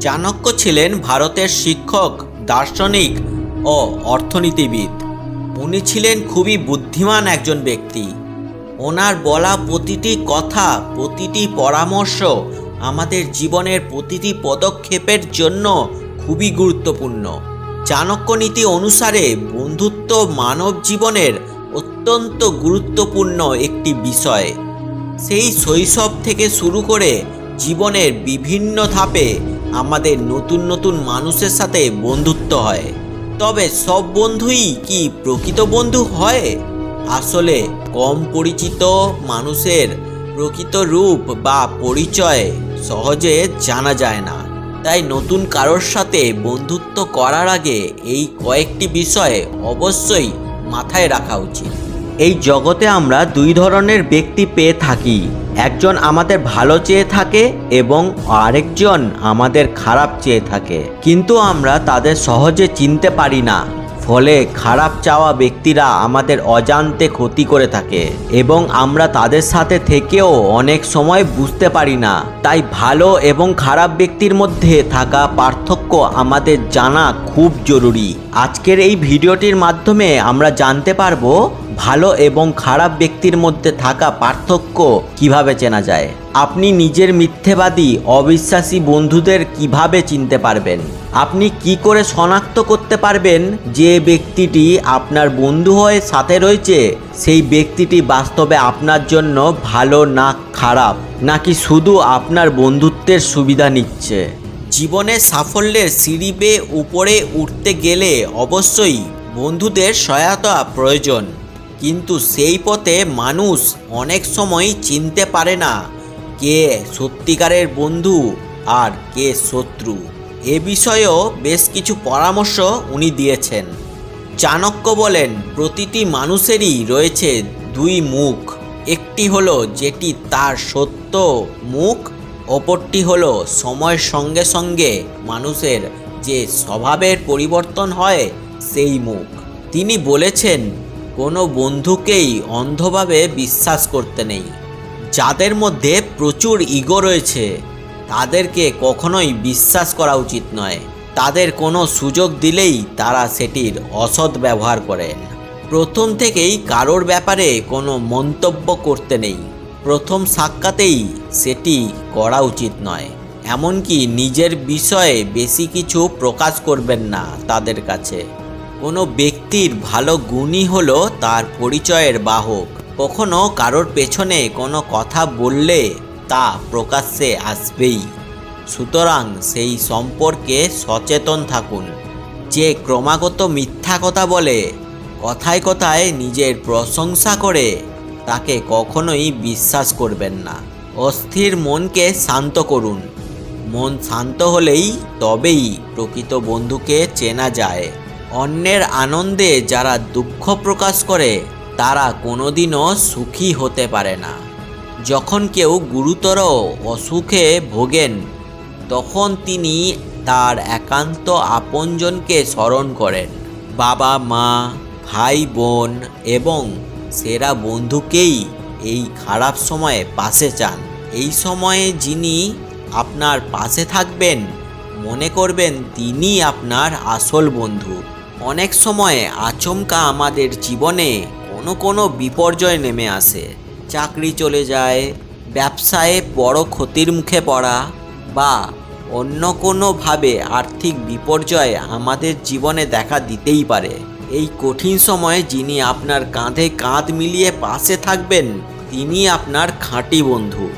চাণক্য ছিলেন ভারতের শিক্ষক, দার্শনিক ও অর্থনীতিবিদ। উনি ছিলেন খুবই বুদ্ধিমান একজন ব্যক্তি। ওনার বলা প্রতিটি কথা, প্রতিটি পরামর্শ আমাদের জীবনের প্রতিটি পদক্ষেপের জন্য খুবই গুরুত্বপূর্ণ। চাণক্য নীতি অনুসারে বন্ধুত্ব মানব জীবনের অত্যন্ত গুরুত্বপূর্ণ একটি বিষয়। সেই শৈশব থেকে শুরু করে জীবনের বিভিন্ন ধাপে আমাদের নতুন নতুন মানুষের সাথে বন্ধুত্ব হয়। তবে সব বন্ধুই কি প্রকৃত বন্ধু হয়? আসলে কম পরিচিত মানুষের প্রকৃত রূপ বা পরিচয় সহজে জানা যায় না। তাই নতুন কারোর সাথে বন্ধুত্ব করার আগে এই কয়েকটি বিষয় অবশ্যই মাথায় রাখা উচিত। এই জগতে আমরা দুই ধরনের ব্যক্তি পেয়ে থাকি। একজন আমাদের ভালো চেয়ে থাকে এবং আরেকজন আমাদের খারাপ চেয়ে থাকে। কিন্তু আমরা তাদের সহজে চিনতে পারি না। ফলে খারাপ চাওয়া ব্যক্তিরা আমাদের অজান্তে ক্ষতি করে থাকে এবং আমরা তাদের সাথে থেকেও অনেক সময় বুঝতে পারি না। তাই ভালো এবং খারাপ ব্যক্তির মধ্যে থাকা পার্থক্য আমাদের জানা খুব জরুরি। আজকের এই ভিডিওটির মাধ্যমে আমরা জানতে পারব, ভালো এবং খারাপ ব্যক্তির মধ্যে থাকা পার্থক্য কীভাবে চেনা যায়। আপনি নিজের মিথ্যেবাদী, অবিশ্বাসী বন্ধুদের কীভাবে চিনতে পারবেন? আপনি কি করে শনাক্ত করতে পারবেন যে ব্যক্তিটি আপনার বন্ধু হয়ে সাথে রয়েছে, সেই ব্যক্তিটি বাস্তবে আপনার জন্য ভালো না খারাপ, নাকি শুধু আপনার বন্ধুত্বের সুবিধা নিচ্ছে? জীবনে সাফল্যের সিঁড়ি উপরে উঠতে গেলে অবশ্যই বন্ধুদের সহায়তা প্রয়োজন। কিন্তু সেই পথে মানুষ অনেক সময় চিনতে পারে না কে সত্যিকারের বন্ধু আর কে শত্রু? এ বিষয়েও বেশ কিছু পরামর্শ উনি দিয়েছেন। চাণক্য বলেন, প্রতিটি মানুষেরই রয়েছে দুই মুখ। একটি হলো যেটি তার সত্য মুখ, অপরটি হলো সময়ের সঙ্গে সঙ্গে মানুষের যে স্বভাবের পরিবর্তন হয় সেই মুখ। তিনি বলেছেন, কোনো বন্ধুকেই অন্ধভাবে বিশ্বাস করতে নেই। যাদের মধ্যে প্রচুর ইগো রয়েছে, তাদেরকে কখনোই বিশ্বাস করা উচিত নয়। তাদের কোনো সুযোগ দিলেই তারা সেটির অসৎ ব্যবহার করেন। প্রথম থেকেই কারোর ব্যাপারে কোনো মন্তব্য করতে নেই। প্রথম সাক্ষাতেই সেটি করা উচিত নয়। এমনকি নিজের বিষয়ে বেশি কিছু প্রকাশ করবেন না তাদের কাছে। কোনো ব্যক্তির ভালো গুণই হলো তার পরিচয়ের বাহক। কখনো কারোর পেছনে কোনো কথা বললে তা প্রকাশ্যে আসবেই। সুতরাং সেই সম্পর্কে সচেতন থাকুন। যে ক্রমাগত মিথ্যা কথা বলে, কথায় কথায় নিজের প্রশংসা করে, তাকে কখনোই বিশ্বাস করবেন না। অস্থির মনকে শান্ত করুন। মন শান্ত হলেই তবেই প্রকৃত বন্ধুকে চেনা যায়। অন্যের আনন্দে যারা দুঃখ প্রকাশ করে তারা কোনোদিনও সুখী হতে পারে না। যখন কেউ গুরুতর অসুখে ভোগেন, তখন তিনি তার একান্ত আপনজনকে স্মরণ করেন। বাবা, মা, ভাই, বোন এবং সেরা বন্ধুকেই এই খারাপ সময়ে পাশে চান। এই সময়ে যিনি আপনার পাশে থাকবেন, মনে করবেন তিনি আপনার আসল বন্ধু। অনেক সময় আচমকা আমাদের জীবনে কোনো কোনো বিপর্যয় নেমে আসে। চাকরি চলে যায়, ব্যবসায় বড় ক্ষতির মুখে পড়া বা অন্য কোনোভাবে আর্থিক বিপর্যয় আমাদের জীবনে দেখা দিতেই পারে। এই কঠিন সময়ে যিনি আপনার কাঁধে কাঁধ মিলিয়ে পাশে থাকবেন, তিনি আপনার খাঁটি বন্ধু।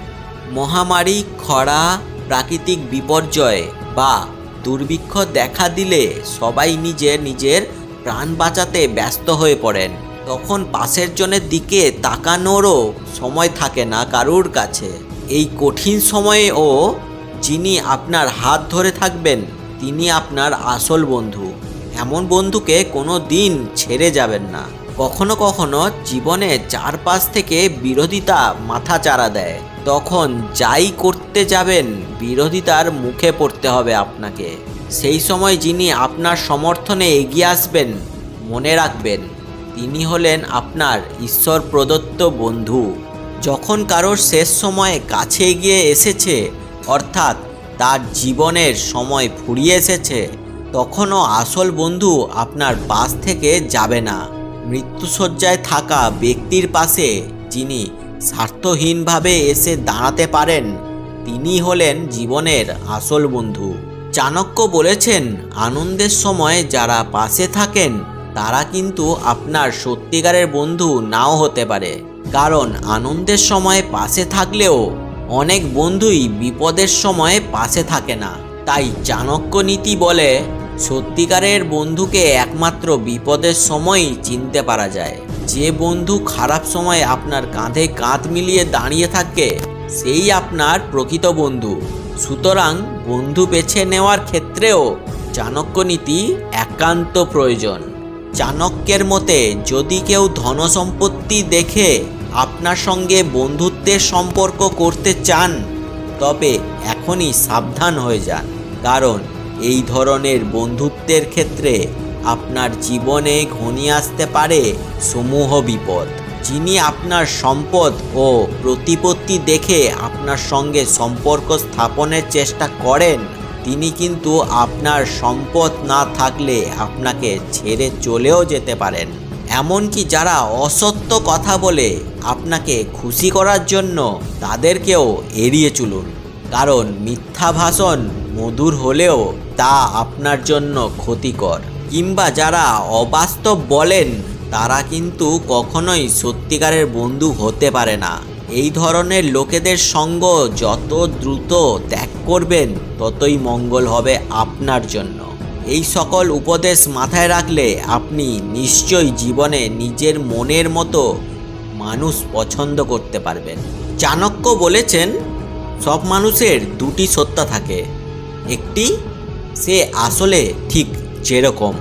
মহামারী, খরা, প্রাকৃতিক বিপর্যয় বা দুর্ভিক্ষ দেখা দিলে সবাই নিজের নিজের প্রাণ বাঁচাতে ব্যস্ত হয়ে পড়েন। তখন পাশের জনের দিকে তাকানোরও সময় থাকে না কারুর কাছে। এই কঠিন সময়েও যিনি আপনার হাত ধরে থাকবেন, তিনি আপনার আসল বন্ধু। এমন বন্ধুকে কোনো দিন ছেড়ে যাবেন না। কখনো কখনো জীবনে চারপাশ থেকে বিরোধিতা মাথা চারা দেয়। তখন যাই করতে যাবেন, বিরোধিতার মুখে পড়তে হবে আপনাকে। সেই সময় যিনি আপনার সমর্থনে এগিয়ে আসবেন, মনে রাখবেন তিনি হলেন আপনার ঈশ্বর প্রদত্ত বন্ধু। যখন কারোর শেষ সময়ে কাছে গিয়ে এসেছে, অর্থাৎ তার জীবনের সময় ফুরিয়ে এসেছে, তখনও আসল বন্ধু আপনার পাশ থেকে যাবে না। মৃত্যুসজ্জায় থাকা ব্যক্তির পাশে যিনি স্বার্থহীনভাবে এসে দাঁড়াতে পারেন, তিনি হলেন জীবনের আসল বন্ধু। চাণক্য বলেছেন, আনন্দের সময় যারা পাশে থাকেন তারা কিন্তু আপনার সত্যিকারের বন্ধু নাও হতে পারে। কারণ আনন্দের সময় পাশে থাকলেও অনেক বন্ধুই বিপদের সময় পাশে থাকে না। তাই চাণক্য নীতি বলে সত্যিকারের বন্ধুকে একমাত্র বিপদের সময়ই চিনতে পারা যায়। যে বন্ধু খারাপ সময় আপনার কাঁধে কাঁধ মিলিয়ে দাঁড়িয়ে থাকে, সেই আপনার প্রকৃত বন্ধু। সুতরাং বন্ধু বেছে নেওয়ার ক্ষেত্রেও চাণক্য নীতি একান্ত প্রয়োজন। চাণক্যের মতে, যদি কেউ ধনসম্পত্তি দেখে আপনার সঙ্গে বন্ধুত্বের সম্পর্ক করতে চান, তবে এখনই সাবধান হয়ে যান। কারণ এই ধরনের বন্ধুত্বের ক্ষেত্রে আপনার জীবনে ঘনিয়ে আসতে পারে সমূহ বিপদ। যিনি আপনার সম্পদ ও প্রতিপত্তি দেখে আপনার সঙ্গে সম্পর্ক স্থাপনের চেষ্টা করেন তিনি কিন্তু আপনার সম্পদ না থাকলে আপনাকে ছেড়ে চলেও যেতে পারেন। এমনকি যারা অসত্য কথা বলে আপনাকে খুশি করার জন্য তাদেরকেও এড়িয়ে চলুন। কারণ মিথ্যা ভাষণ মধুর হলেও তা আপনার জন্য ক্ষতিকর। কিংবা যারা অবাস্তব বলেন, তারা কিন্তু কখনোই সত্যিকারের বন্ধু হতে পারে না। এই ধরনের লোকেদের সঙ্গ যত দ্রুত ত্যাগ করবেন, ততই মঙ্গল হবে আপনার জন্য। এই সকল উপদেশ মাথায় রাখলে আপনি নিশ্চয়ই জীবনে নিজের মনের মতো মানুষ পছন্দ করতে পারবেন। চাণক্য বলেছেন, সব মানুষের দুটি সত্তা থাকে। একটি সে আসলে ঠিক যেরকম,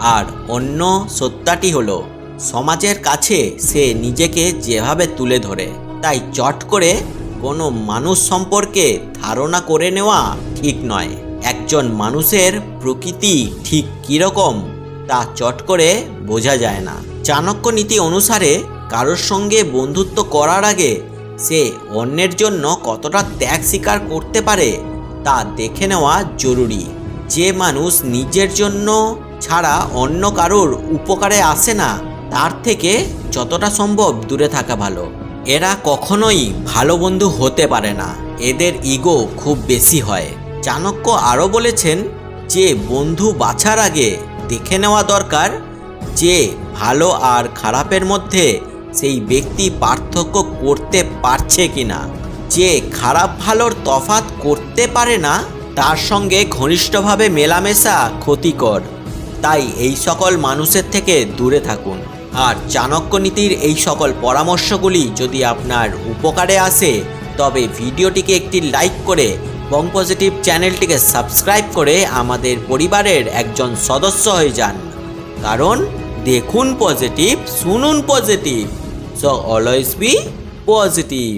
আর অন্য সত্যাটি হলো, সমাজের কাছে সে নিজেকে যেভাবে তুলে ধরে। তাই চট করে কোনো মানুষ সম্পর্কে ধারণা করে নেওয়া ঠিক নয়। একজন মানুষের প্রকৃতি ঠিক কীরকম তা চট করে বোঝা যায় না। চাণক্য নীতি অনুসারে কারোর সঙ্গে বন্ধুত্ব করার আগে সে অন্যের জন্য কতটা ত্যাগ স্বীকার করতে পারে তা দেখে নেওয়া জরুরি। যে মানুষ নিজের জন্য ছাড়া অন্য কারোর উপকারে আসে না, তার থেকে যতটা সম্ভব দূরে থাকা ভালো। এরা কখনোই ভালো বন্ধু হতে পারে না। এদের ইগো খুব বেশি হয়। চাণক্য আরও বলেছেন যে, বন্ধু বাছার আগে দেখে নেওয়া দরকার যে, ভালো আর খারাপের মধ্যে সেই ব্যক্তি পার্থক্য করতে পারছে কি না যে, খারাপ ভালোর তফাত করতে পারে না, তার সঙ্গে ঘনিষ্ঠভাবে মেলামেশা ক্ষতিকর। তাই এই সকল মানুষের থেকে দূরে থাকুন। আর চাণক্য নীতির এই সকল পরামর্শগুলি যদি আপনার উপকারে আসে, তবে ভিডিওটিকে একটি লাইক করে বং পজিটিভ চ্যানেলটিকে সাবস্ক্রাইব করে আমাদের পরিবারের একজন সদস্য হয়ে যান। কারণ দেখুন পজিটিভ, শুনুন positive. So always be positive